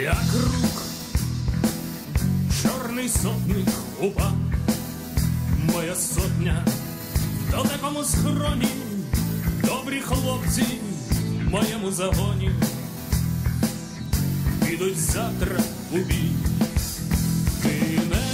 як рук, чорний сотник упав, моя сотня. В далекому схроні, добрі хлопці в моєму загоні, підуть завтра у бій. Ти не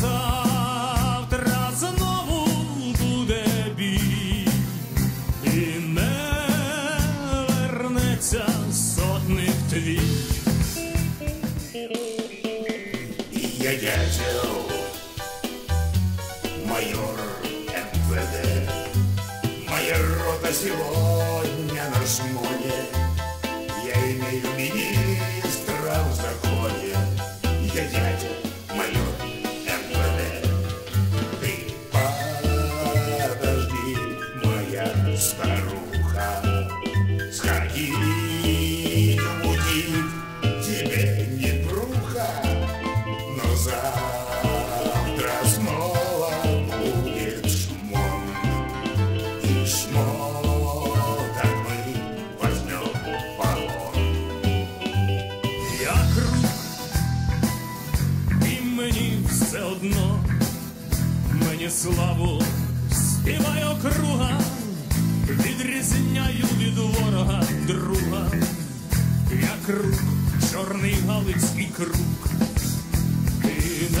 завтра знову буде бій, і не вернеться сотник твій. Я дятел, майор. Моя рота сегодня на старуха. Сходи, будет тебе не бруха. Но завтра снова будет шмон И шмоток мы возьмем полон Я круг, і мені все одно, мені славу співай округа, відрізняю від ворога друга. Я круг, чорний галицький круг. Ти не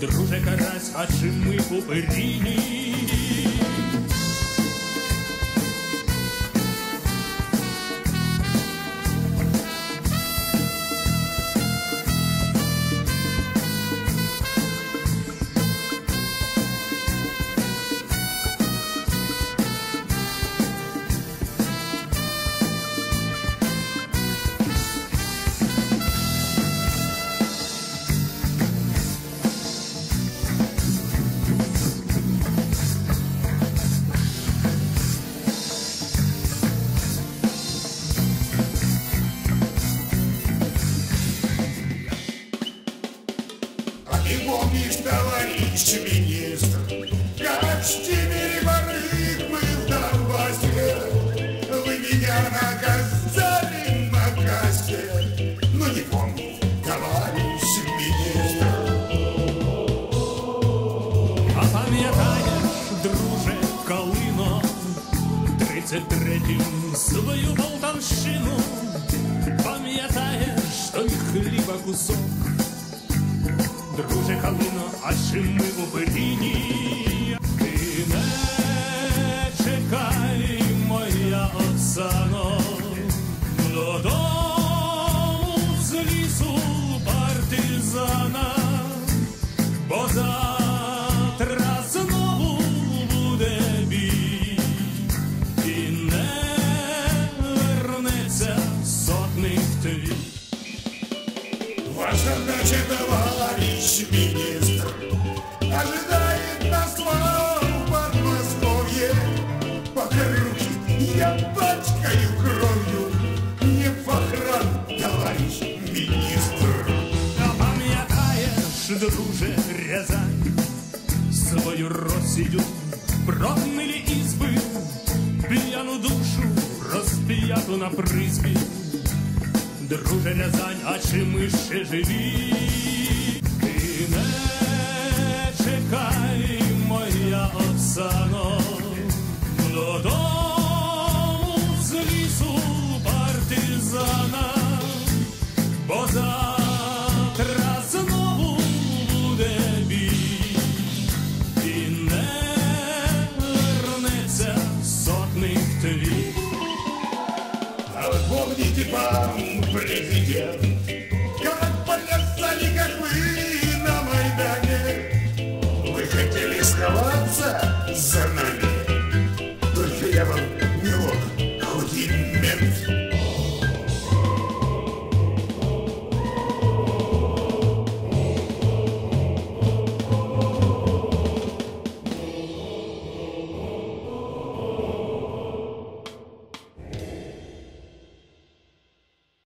Друже карась, а чи ми поперіні? товарищ министр, как штимели воры мы в Донбассе? Вы меня наказали на кассе, но не помню, товарищ министр. А пам'ятаєш, друже, Калино, 33-м свою Полтавщину, пам'ятаєш той хліба кусок, друже Калино, а чи ми у Берліні? Ти не чекай, моя Оксано, додому з лісу партизана, бо завтра знову буде бій, і не вернеться сотник твій. Ваша задача, товарищ министр, ожидает нас вам в Подмосковье. Пока руки я пачкаю кровью, не похран, товарищ министр. А пам'ятаєш, друже, Рязань, свою Росію прогнилі ізби, п'яну душу розп'яту на призбі. Друже Рязань, а чи ми ще живі? Не чекай, моя Оксано, додому з лісу партизана, бо завтра знову буде бій, не вернеться сотник твій. А вспомните, президент,